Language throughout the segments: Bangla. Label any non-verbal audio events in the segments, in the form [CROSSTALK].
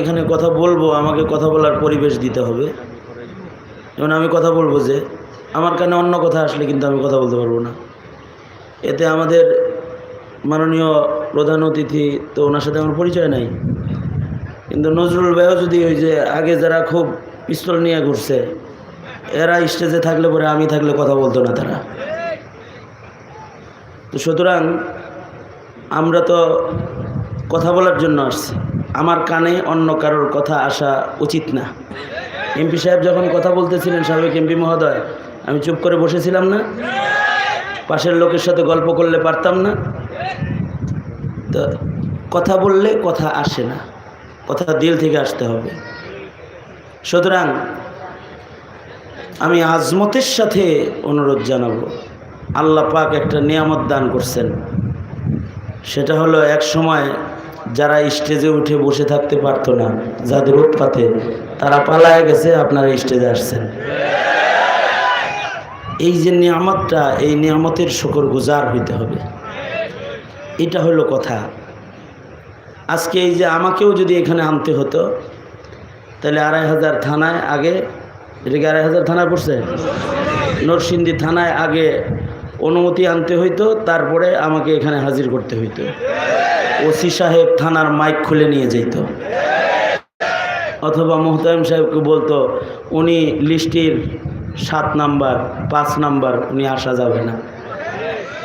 এখানে কথা বলব, আমাকে কথা বলার পরিবেশ দিতে হবে। যেমন আমি কথা বলব যে, আমার কানে অন্য কথা আসলে কিন্তু আমি কথা বলতে পারব না। এতে আমাদের মাননীয় প্রধান অতিথি তো ওনার সাথে আমার পরিচয় নাই। কিন্তু নজরুল ভাইও যদি ওই যে আগে যারা খুব পিস্তল নিয়ে ঘুরছে, এরা স্টেজে থাকলে পরে আমি থাকলে কথা বলতো না তারা। তো সুতরাং আমরা তো কথা বলার জন্য আসছি। আমার কানে অন্য কারোর কথা আসা উচিত না। এমপি সাহেব যখন কথা বলতেছিলেন সাবেক এমপি মহোদয়, আমি চুপ করে বসেছিলাম না। পাশের লোকের সাথে গল্প করলে পারতাম না। তো কথা বললে কথা আসে না। কথা দিল থেকে আসতে হবে। সুতরাং আমি আজমতের সাথে অনুরোধ জানাব, আল্লাহ পাক একটা নিয়ামত দান করছেন। সেটা হলো এক সময় যারা স্টেজে উঠে বসে থাকতে পারতো না, যাদের উৎপাতে, তারা পালায় গেছে, আপনারা স্টেজে আসছেন। এই যে নিয়ামতটা, এই নিয়ামতের শকর গুজার হইতে হবে। এটা হলো কথা। আজকে এই যে আমাকেও যদি এখানে আনতে হতো, তাহলে আড়াই হাজার থানায় আগে, এটা কি আড়াই হাজার থানায় পড়ছে? নরসিংদী থানায় আগে অনুমতি আনতে হইতো, তারপরে আমাকে এখানে হাজির করতে হইতো। ওসি সাহেব থানার মাইক খুলে নিয়ে যেত অথবা মোহতাম সাহেবকে বলতো, উনি লিস্টির সাত নাম্বার, পাঁচ নাম্বার, উনি আসা যাবে না।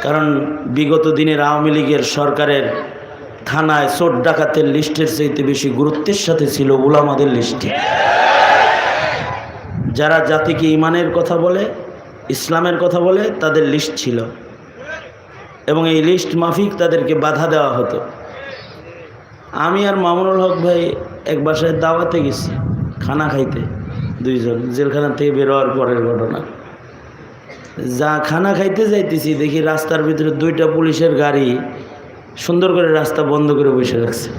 কারণ বিগত দিনের আওয়ামী লীগের সরকারের থানায় চোট ডাকাতের লিস্টের চাইতে বেশি গুরুত্বের সাথে ছিল উলামাদের লিস্টে। যারা জাতিকে ইমানের কথা বলে, ইসলামের কথা বলে, তাদের লিস্ট ছিল। এবং এই লিস্ট মাফিক তাদেরকে বাধা দেওয়া হতো। আমি আর মামুনুল হক ভাই এক বাসায় দাওয়াতে গেছি, খানা খাইতে। দুইজন জেলখানা থেকে বেরোয়ার পরের ঘটনা। যা খানা খাইতে যাইতেছি, দেখি রাস্তার ভিতরে দুইটা পুলিশের গাড়ি সুন্দর করে রাস্তা বন্ধ করে বসে রাখছে,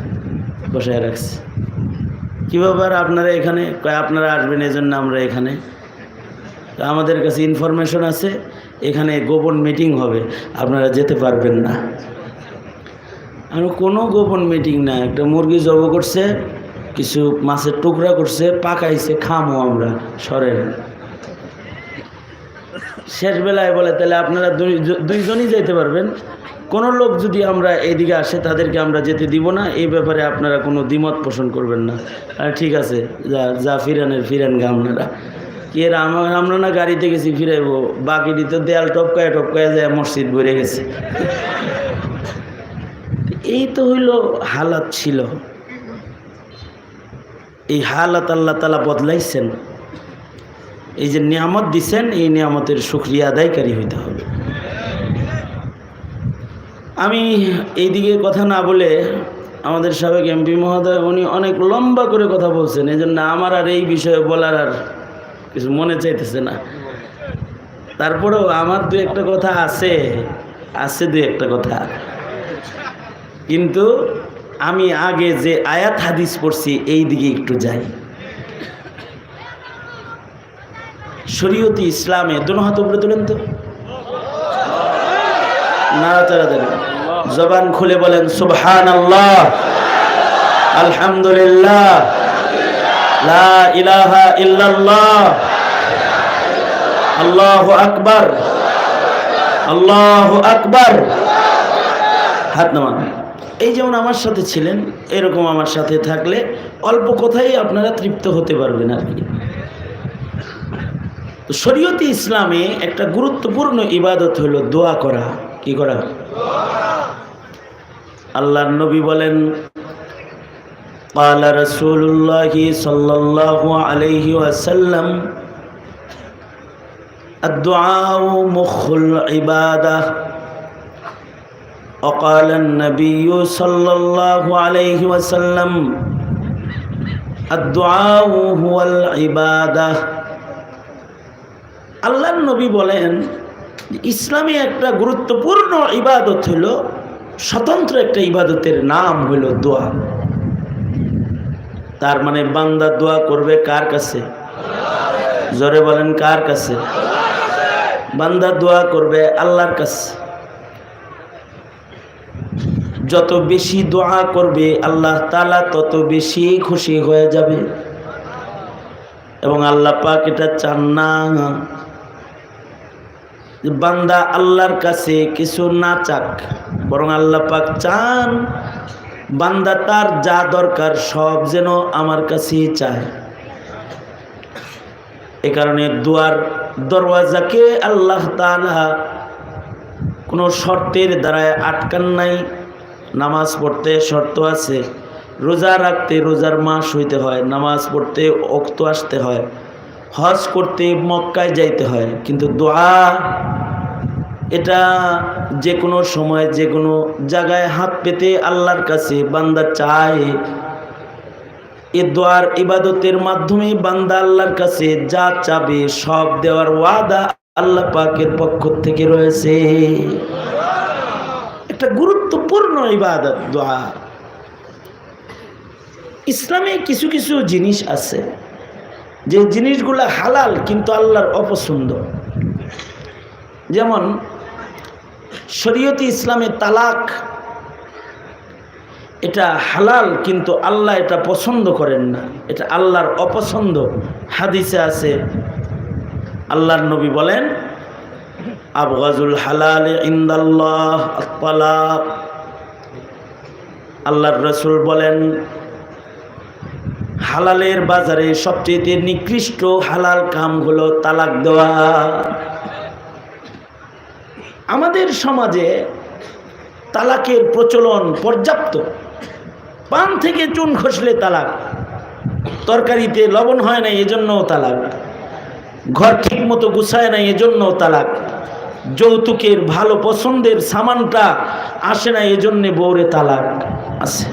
বসায় রাখছে। কী ব্যাপার আপনারা এখানে? আপনারা আসবেন এই জন্য আমরা এখানে? আমাদের কাছে ইনফরমেশন আছে, এখানে গোপন মিটিং হবে, আপনারা যেতে পারবেন না। আমি কোনো গোপন মিটিং না একটা মুরগি জব করছে, কিছু মাছের টুকরা করছে, পাকাইছে, খামো আমরা সরেন শেষ বেলায় বলে, তাহলে আপনারা দুই দুইজনই যেতে পারবেন। কোনো লোক যদি আমরা এদিকে আসে, তাদেরকে আমরা যেতে দিব না। এই ব্যাপারে আপনারা কোনো দ্বিমত পোষণ করবেন না। আর ঠিক আছে, যা যা ফিরানের ফিরান গা আপনারা। এর আমার আমরা না গাড়িতে গেছি ফিরাইবো, বাকিটি তো দেয়াল টপকায় টপকায় যায়, মসজিদ ভরে গেছে। এই তো হইল হালাত ছিল। এই হালাত আল্লাহ তালা বদলাইছেন। এই যে নিয়ামত দিছেন, এই নিয়ামতের সুক্রিয়া আদায়কারী হইতে হবে। আমি এইদিকে কথা না বলে আমাদের সাবেক এমপি মহোদয়, উনি অনেক লম্বা করে কথা বলছেন। এই জন্য আমার আর এই বিষয়ে বলার আর কিছু মনে চাইতেছে না। তারপরেও আমার দু একটা কথা আছে আছে দু একটা কথা। কিন্তু আমি আগে যে আয়াত হাদিস পড়ছি, এই দিকে একটু যাই। শরীয়তি ইসলামে দোনো হাত উপরে তোলেন তো? জবান খুলে বলেন সুবহান আল্লাহ আলহামদুলিল্লাহ, লা ইলাহা ইল্লাল্লাহ, আল্লাহু আকবার আল্লাহু আকবার। হাত নামান। এই যেমন আমার সাথে ছিলেন এরকম আমার সাথে থাকলে অল্প কথাই আপনারা তৃপ্ত হতে পারবেন আর কি তো শরীয়তে ইসলামে একটা গুরুত্বপূর্ণ ইবাদত হলো দোয়া করা কি করা আল্লাহর নবী বলেন قال رسول الله صلى الله عليه وسلم الدعاء مخ العباده وقال النبي صلى الله عليه وسلم الدعاء هو العباده আল্লাহর নবী বলেন ইসলামী একটা গুরুত্বপূর্ণ ইবাদত হলো স্বতন্ত্র একটা ইবাদতের নাম হলো দোয়া তার মানে বান্দা দোয়া করবে কার কাছে জোরে বলেন কার কাছে বান্দা দোয়া করবে আল্লাহর কাছে যত বেশি দোয়া করবে আল্লাহ তালা তত বেশি খুশি হয়ে যাবে। এবং আল্লাহ পাক এটা চান না। বান্দা আল্লাহর কাছে কিছু না চাক, বরং আল্লাহ পাক চান বান্দা তার যা দরকার সব যেন আমার কাছেই চায়। এ কারণে দুয়ার দরওয়াজাকে আল্লাহ তাআলা কোনো শর্তের দ্বারায় আটকান নাই। নামাজ পড়তে শর্ত আছে। রোজা রাখতে রোজার মাস হইতে হয়, নামাজ পড়তে অক্ত আসতে হয়, হজ করতে মক্কায় যাইতে হয়। কিন্তু দোয়া, এটা যে কোনো সময় যে কোনো জায়গায় হাত পেতে আল্লাহর কাছে বান্দা চায়। এ দোয়ার ইবাদতের মাধ্যমে বান্দা আল্লাহর কাছে যা চাবে সব দেওয়ার ওয়াদা আল্লাহ পাকের পক্ষ থেকে রয়েছে। একটা গুরুত্বপূর্ণ ইবাদত, দোয়া। ইসলামে কিছু কিছু জিনিস আছে, যে জিনিসগুলো হালাল কিন্তু আল্লাহর অপছন্দ। যেমন, শরীয়তি ইসলামে তালাক, এটা হালাল কিন্তু আল্লাহ এটা পছন্দ করেন না। এটা আল্লাহর অপছন্দ। হাদিসে আছে, আল্লাহর নবী বলেন আবগাজুল হালাল ইন্দাল্লাহ তালাক আল্লাহর রসুল বলেন, হালালের বাজারে সবচেয়ে নিকৃষ্ট হালাল কাম হলো তালাক দেওয়া। আমাদের সমাজে তালাকের প্রচলন পর্যাপ্ত। পান থেকে চুন খসলে তালাক। তরকারিতে লবণ হয় না, এজন্যও তালাক। ঘর ঠিক মতো গুছায় না, এজন্যও তালাক। যৌতুকের ভালো পছন্দের সামানটা আসে না এজন্যে বউরে তালাক আছে।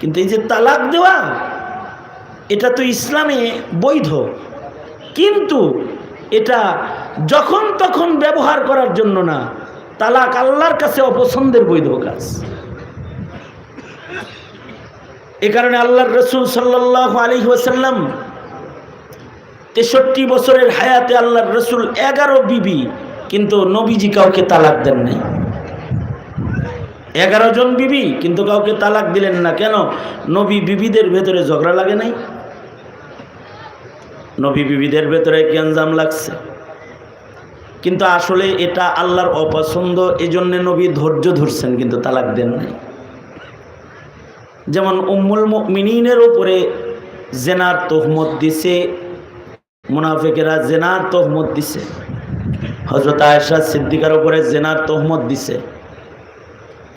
কিন্তু এই যে তালাক দেওয়া এটা তো ইসলামে বৈধ। কিন্তু এটা যখন তখন ব্যবহার করার জন্য না তালাক আল্লাহর কাছে অপছন্দের বৈধ কাজ। এ কারণে আল্লাহর রসুল সাল্লাহ আলী ওয়াসাল্লাম তেষট্টি বছরের হায়াতে আল্লাহর রসুল এগারো বিবি, কিন্তু নবীজি কাউকে তালাক দেন নাই। এগারো জন বিবি, কিন্তু কাউকে তালাক দিলেন না। কেন? নবী বিবিদের ভেতরে ঝগড়া লাগে নাই? নবী বিবিদের ভেতরে গ্যাঞ্জাম লাগছে? কিন্তু আসলে এটা আল্লাহর অপছন্দ এই জন্যে নবী ধৈর্য ধরছেন, কিন্তু তালাক দেন নাই। যেমন উম্মুল মিনীনের ওপরে জেনার তহমত দিছে মুনাফেকেরা জেনার তহমত দিছে। হজরত আয়সা সিদ্দিকার ওপরে জেনার তহমত দিছে।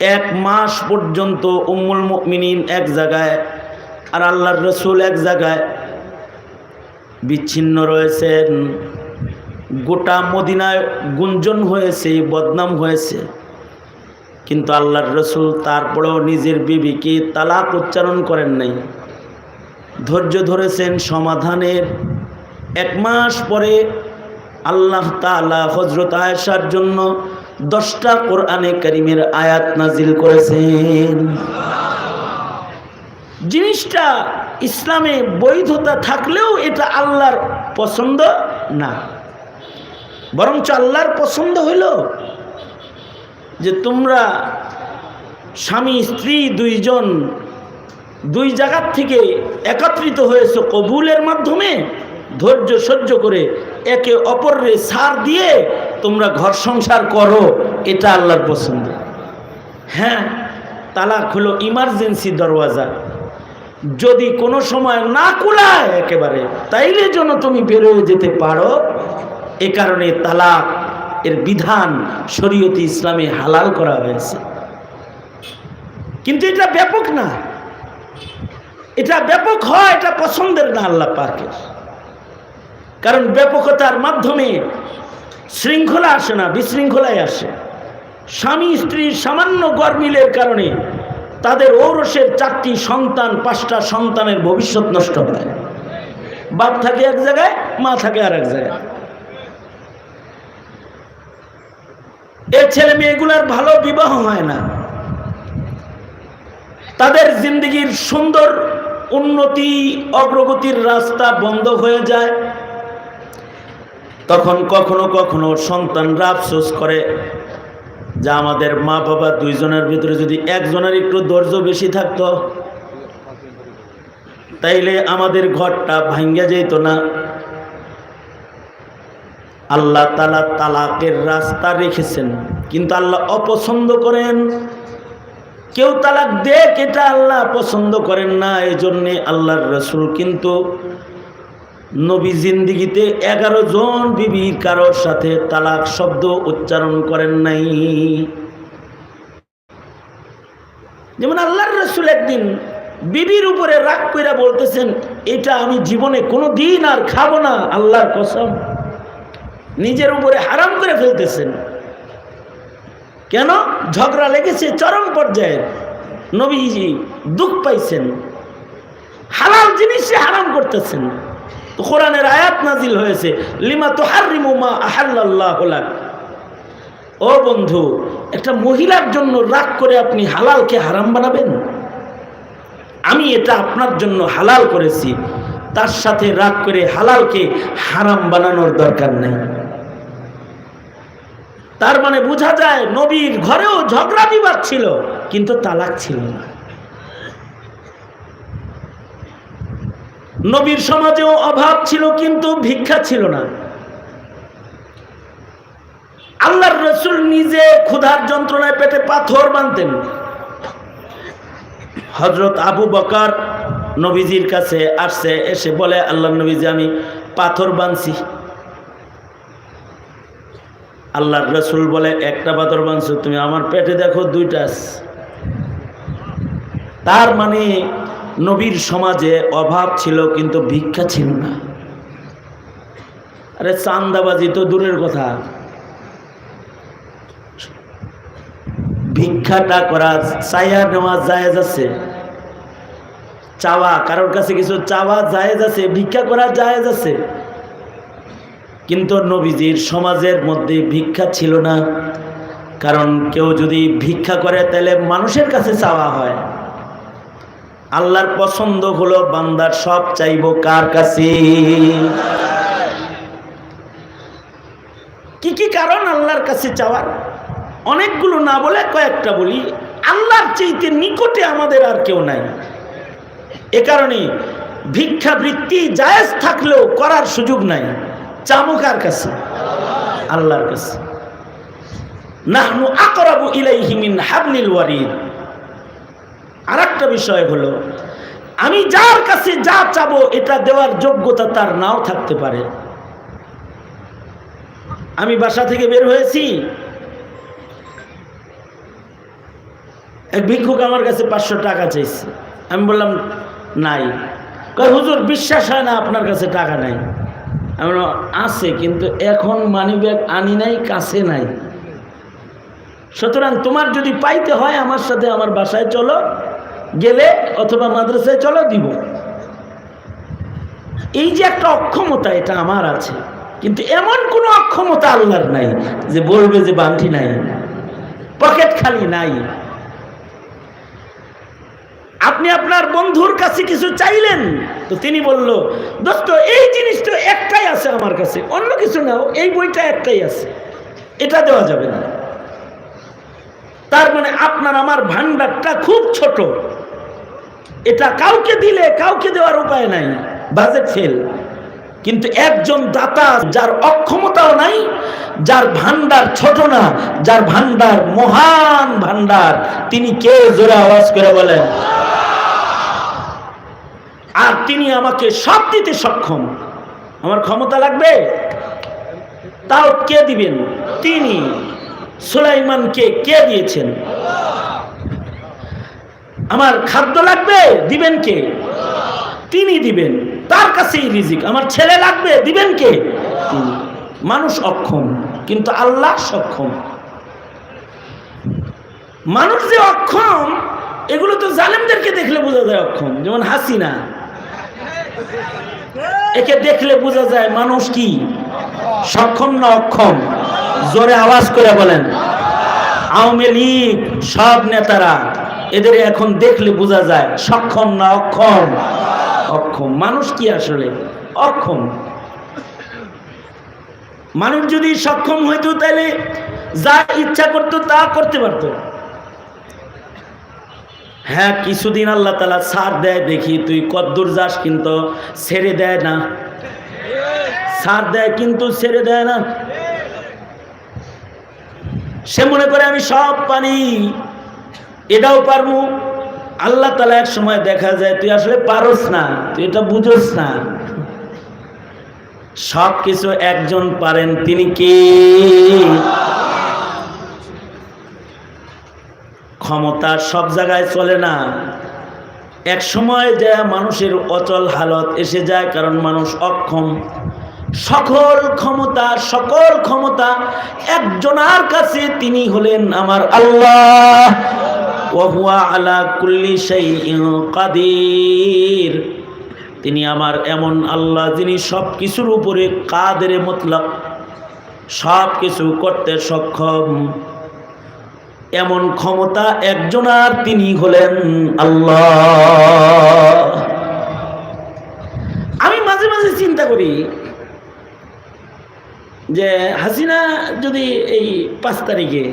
এক মাস পর্যন্ত উম্মুল মিনীন এক জায়গায় আর আল্লাহর রসুল এক জায়গায় বিচ্ছিন্ন রয়েছেন। গোটা মদিনায় গুঞ্জন হয়েছে, বদনাম হয়েছে। কিন্তু আল্লাহর রসুল তারপরেও নিজের বিবিকে তালাক উচ্চারণ করেন নাই। ধৈর্য ধরেছেন সমাধানের এক মাস পরে আল্লাহ তালা হজরত আয়েশার জন্য দশটা কোরআনে করিমের আয়াত নাজিল করেছেন। জিনিসটা ইসলামে বৈধতা থাকলেও এটা আল্লাহর পছন্দ না। বরঞ্চ আল্লাহর পছন্দ হইল যে তোমরা স্বামী, স্ত্রী দুইজন দুই জায়গার থেকে একত্রিত হয়েছে কবুলের মাধ্যমে ধৈর্য সহ্য করে একে অপরের সার দিয়ে তোমরা ঘর সংসার করো, এটা আল্লাহর পছন্দ। হ্যাঁ তালাক হলো ইমার্জেন্সি দরওয়াজা। যদি কোনো সময় না কুলায় একেবারে, তাইলে যেন তুমি বেরোয় যেতে পারো। এ কারণে তালাক এর বিধান শরীয়তি ইসলামে হালাল করা হয়েছে। কিন্তু এটা ব্যাপক না। এটা ব্যাপক হয়, এটা পছন্দের না আল্লাহ পাকের। কারণ ব্যাপকতার মাধ্যমে শৃঙ্খলা আসে না, বিশৃঙ্খলায় আসে। স্বামী স্ত্রীর সামান্য গরমিলের কারণে তাদের ঔরসের চারটি সন্তান, পাঁচটা সন্তানের ভবিষ্যৎ নষ্ট হয়। বাপ থাকে এক জায়গায়, মা থাকে আর এক জায়গায়। এ ছেলে মেয়েগুলার ভালো বিবাহ হয় না। তাদের জিন্দগির সুন্দর উন্নতি, অগ্রগতির রাস্তা বন্ধ হয়ে যায়। তখন কখনো কখনো সন্তানরা আফসোস করে যা আমাদের মা বাবা দুইজনের ভিতরে যদি একজনের একটু ধৈর্য বেশি থাকতো, তাইলে আমাদের ঘরটা ভাঙ্গা যেত না। আল্লাহ তালা তালাকের রাস্তা রেখেছেন, কিন্তু আল্লাহ অপছন্দ করেন। কেউ তালাক দেখ এটা আল্লাহ পছন্দ করেন না এই জন্যে আল্লাহর রসুল কিন্তু নবী জিন্দিগিতে এগারো জন বিবি কারোর সাথে তালাক শব্দ উচ্চারণ করেন নাই। যেমন আল্লাহর রসুল একদিন বিবির উপরে রাগ কইরা বলতেছেন, এটা আমি জীবনে কোনো দিন আর খাব না, আল্লাহর কসম। নিজের উপরে হারাম করে ফেলতেছেন। কেন? ঝগড়া লেগেছে চরম পর্যায়ে নবীজি দুঃখ পাইছেন। হালাল জিনিসে হারাম করতেছেন। কোরআনের আয়াত নাজিল হয়েছে, লিমা তো হারিমু আহাল্লাহ ও বন্ধু, একটা মহিলার জন্য রাগ করে আপনি হালালকে হারাম বানাবেন? আমি এটা আপনার জন্য হালাল করেছি, তার সাথে রাগ করে হালালকে হারাম বানানোর দরকার নেই। তার মানে বোঝা যায় নবীর ঘরেও ঝগড়া বিবাদ ছিল, কিন্তু তালাক ছিল না। নবীর সমাজেও অভাব ছিল, কিন্তু ভিক্ষা ছিল না। আল্লাহর রসুল নিজে ক্ষুধার যন্ত্রণায় পেটে পাথর বানতেন হজরত আবু বকার নবীজির কাছে আসছে, এসে বলে আল্লাহ নবীজি, আমি পাথর বানছি আল্লাহর রসুল বলে, একটা পাথর বানছো তুমি আমার পেটে দেখো দুইটা তার মানে নবীর সমাজে অভাব ছিল, কিন্তু ভিক্ষা ছিল না। আরে চান্দাবাজি তো দূরের কথা। ভিক্ষাটা করা চাইয়া নেওয়া জায়েজ আছে। চাওয়া, কারোর কাছে কিছু চাওয়া জায়েজ আছে, ভিক্ষা করা জায়েজ আছে। কিন্তু নবীজির সমাজের মধ্যে ভিক্ষা ছিল না, কারণ কেউ যদি ভিক্ষা করে, তাহলে মানুষের কাছে চাওয়া হয়। আল্লাহর পছন্দ হলো বান্দার সব চাইব কার কাছে? কি কি কারণ আল্লাহর কাছে চাওয়ার? অনেকগুলো না বলে কয়েকটা বলি। আল্লাহর চাইতে নিকটে আমাদের আর কেউ নাই। এ কারণে ভিক্ষাবৃত্তি জায়েজ থাকলেও করার সুযোগ নাই। চামুকার কাছে? আল্লাহর কাছে। নাহনু আকরাবু ইলাইহি মিন হাবলিল ওয়ারিদ। আর একটা বিষয় হলো, আমি যার কাছে যা চাবো এটা দেওয়ার যোগ্যতা তার নাও থাকতে পারে। আমি বাসা থেকে বের হয়েছি, এক ভিক্ষুক আমার কাছে পাঁচশো টাকা চাইছে। আমি বললাম, নাই। কয়, হুজুর, বিশ্বাস হয় না আপনার কাছে টাকা নাই। আমি আছে, কিন্তু এখন মানি ব্যাগ আনি নাই, কাছে নাই। সুতরাং তোমার যদি পাইতে হয় আমার সাথে আমার বাসায় চলো গেলে অথবা মাদ্রাসায় চলো দিব। এই যে একটা অক্ষমতা এটা আমার আছে, কিন্তু এমন কোনো অক্ষমতা আল্লাহর নাই যে বলবে যে বান্টি নাই, পকেট খালি নাই। আপনি আপনার বন্ধুর কাছে কিছু চাইলেন, তো তিনি বলল, দোস্ত, এই জিনিসটা একটাই আছে আমার কাছে, অন্য কিছু নাও, এই বইটা একটাই আছে, এটা দেওয়া যাবে না। তার মানে আপনার, আমার ভান্ডারটা খুব ছোট। এটা কাউকে দিলে কাউকে দেওয়ার উপায় নাই। Budget fail. কিন্তু একজন দাতা যার অক্ষমতাও নাই, যার ভান্ডার ছোট না, যার ভান্ডার মহান ভান্ডার, তিনি কে জোরে আওয়াজ করে বলেন? আর তিনি আমাকে সব দিতে সক্ষম। আমার ক্ষমতা লাগবে? তাও কে দিবেন? তিনি। সুলাইমানকে কে দিয়েছেন? আমার খাদ্য লাগবে, দিবেন কে? তিনি দিবেন। তার কাছেই রিজিক। আমার ছেলে লাগবে, দিবেন কে? মানুষ অক্ষম, কিন্তু আল্লাহ সক্ষম। মানুষ যে অক্ষম, এগুলো তো জালেমদেরকে দেখলে বোঝা যায় অক্ষম। যেমন হাসিনা। একে দেখলে বোঝা যায় মানুষ কি? সক্ষম না অক্ষম? জোরে আওয়াজ করে বলেন। আওয়ামী লীগ, সব নেতারা। এদের এখন দেখলে বোঝা যায় সক্ষম না অক্ষম? অক্ষম। মানুষ কি আসলে? অক্ষম। মানুষ যদি সক্ষম হইতো তাহলে যা ইচ্ছা করতো তা করতে পারতো। হ্যাঁ কিছুদিন আল্লাহ তালা সার দেয়, দেখি তুই কদ্দূর যাস কিন্তু ছেড়ে দেয় না। সার দেয় কিন্তু ছেড়ে দেয় না। সে মনে করে আমি সব পারি এটাও পারব। আল্লাহ তালা এক সময় দেখা যায়, তুই আসলে পারস না, তুই এটা বুঝোস না। সব কিছু একজন পারেন, তিনি কি? ক্ষমতা সব জায়গায় চলে না। এক সময় যে মানুষের অচল হালত এসে যায়, কারণ মানুষ অক্ষম। সকল ক্ষমতা সকল ক্ষমতা একজনার কাছে তিনি হলেন আমার আল্লাহ। ওহুয়া আলা কুল্লি শাইইন তিনি আমার এমন আল্লাহ যিনি সব কিছুর উপরে কাদের মতলব সব কিছু করতে সক্ষম। এমন ক্ষমতা একজনার তিনি হলেন আল্লাহ। আমি মাঝে মাঝে চিন্তা করি যে হাসিনা যদি এই পাঁচ তারিখে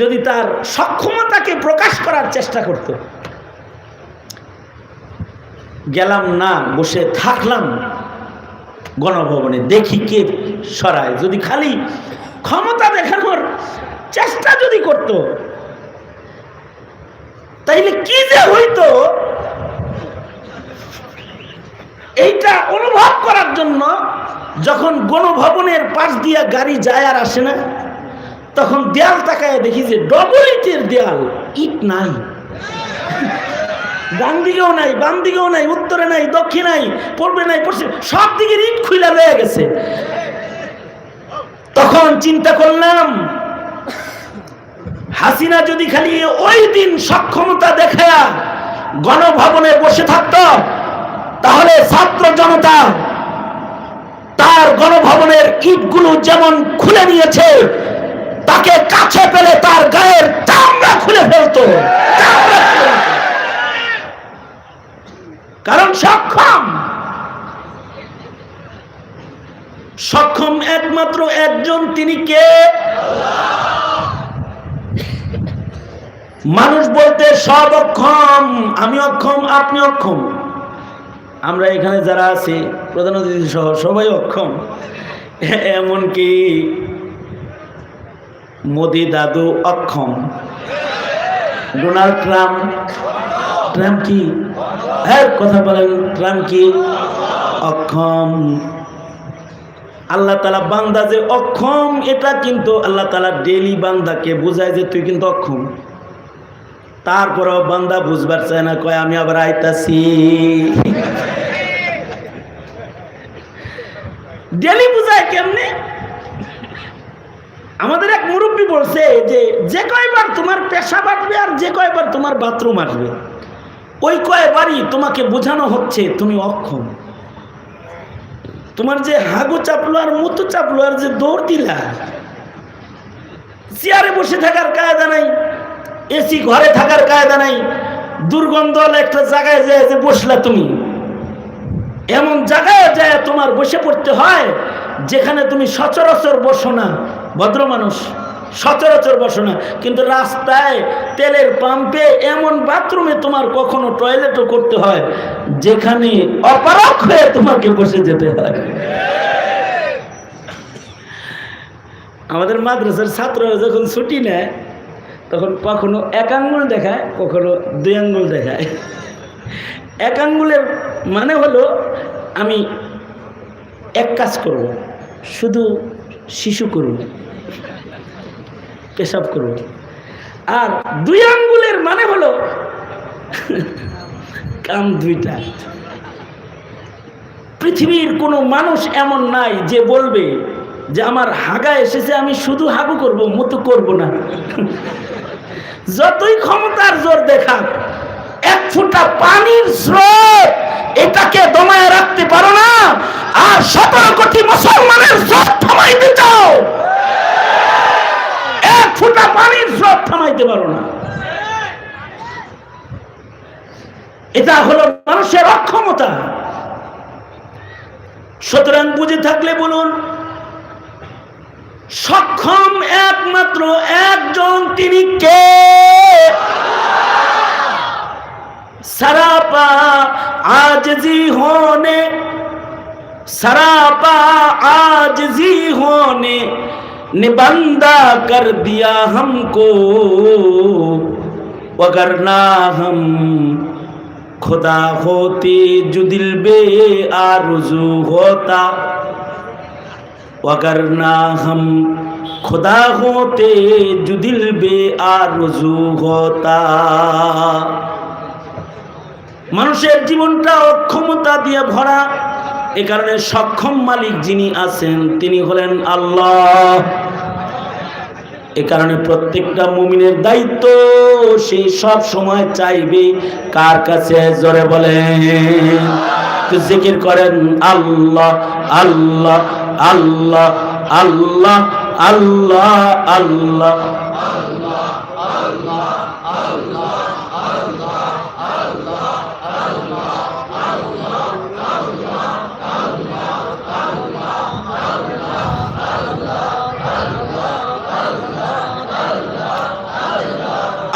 যদি তার সক্ষমতাকে প্রকাশ করার চেষ্টা করত। গেলাম না, বসে থাকলাম গণভবনে, দেখি কে সরায়। যদি খালি ক্ষমতা দেখানোর চেষ্টা যদি করত, তাইলে কি যে হইতো? এইটা অনুভব করার জন্য যখন গণভবনের পাশ দিয়া গাড়ি যায় আর আসে না তখন দেয়াল তাকায় দেখি যে ডবল ইটের দেয়াল। ইট নাই। ডান দিকেও নাই, বাম দিকেও নাই, উত্তরে নাই, দক্ষিণে নাই, পূর্বে নাই, পশ্চিম সব দিকে ইট খুইলা রয়ে গেছে। তখন চিন্তা করলাম, হাসিনা যদি খালি ওই দিন সক্ষমতা দেখায়া গণভবনে বসে থাকত, তাহলে ছাত্র জনতা তার গণভবনের ইটগুলো যেমন খুলে নিয়েছে তাকে কাছে পেলে তার গায়ের চামড়া খুলে ফেলতো। কারণ সক্ষম। সক্ষম একমাত্র একজন, তিনি কে? মানুষ বলতে সব অক্ষম, আমি অক্ষম, আপনি অক্ষম। আমরা এখানে যারা আছি, প্রধান অতিথি সহ সবাই অক্ষম। এমনকি মোদি দাদু অক্ষম। ডোনাল্ড ট্রাম্প ট্রাম্প কি? হ্যাঁ কথা বলেন, ট্রাম্প কি? অক্ষম। আল্লাহ তালা বান্দা যে অক্ষম, এটা কিন্তু আল্লাহ তালা ডেলি বান্দাকে বোঝায় যে তুই কিন্তু অক্ষম। তারপরেও বান্দা বুঝবার চায় না, কয়, আমি আবার আইতাছি। [LAUGHS] ডেলি বুঝায় কেমনে? আমাদের এক মুরব্বী বলছে যে যে কয়বার তোমার পেশা বাটবে আর যে কয়বার তোমার বাথরুম আসবে, ওই কয়বারই তোমাকে বোঝানো হচ্ছে তুমি অক্ষম। তোমার যে হাগু চাপলো আর মুতু চাপলো আর যে দৌড় দিলা, চেয়ারে বসে থাকার কায়দা নাই, এসি ঘরে থাকার কায়দা নাই, দুর্গন্ধ একটা জায়গায় যায় যে বসলা তুমি। এমন জায়গায় যায় তোমার বসে পড়তে হয়, যেখানে তুমি সচরাচর বসো না। ভদ্র মানুষ সচরাচর বসো না, কিন্তু রাস্তায় তেলের পাম্পে এমন বাথরুমে তোমার কখনো টয়লেটও করতে হয়, যেখানে অপারক হয়ে তোমাকে বসে যেতে হয়। আমাদের মাদ্রাসার ছাত্ররা যখন ছুটি নেয়, তখন কখনো এক আঙ্গুল দেখায়, কখনো দুই আঙ্গুল দেখায়। এক আঙ্গুলের মানে হলো, আমি এক কাজ করব, শুধু শিশু করব পেশাব করব। আর দুই আঙ্গুলের মানে হলো কাম দুইটা। পৃথিবীর কোনো মানুষ এমন নাই যে বলবে যে আমার হাগা এসেছে, আমি শুধু হাগু করব, মতো করব না। যতই ক্ষমতার জোর দেখাক, এক ফুটা পানির স্রোত এটাকে দমায় রাখতে পারো না। আর সতেরো কোটি মুসলমানের জোর চাও। এক ফুটা পানির স্রোত থামাইতে পারো না। এটা হলো মানুষের অক্ষমতা। সুতরাং বুঝে থাকলে বলুন, সক্ষম একমাত্র একজন তিনি কে? সারাপা আজজি হনে, সারাপা আজজি হনে निबंदा कर दिया हमको वगरना हम खुदा होते जो दिल बे आरजू होता वगरना हम खुदा होते जो दिल बे आरजू होता মানুষের জীবনটা অক্ষমতা দিয়ে ভরা এ কারণে সক্ষম মালিক যিনি আছেন, তিনি হলেন আল্লাহ। এ কারণে প্রত্যেকটা মুমিনের দায়িত্ব সে সব সময় চাইবে কার কাছে জোরে বলেন। জিকির করেন, আল্লাহ আল্লাহ আল্লাহ আল্লাহ আল্লাহ আল্লাহ।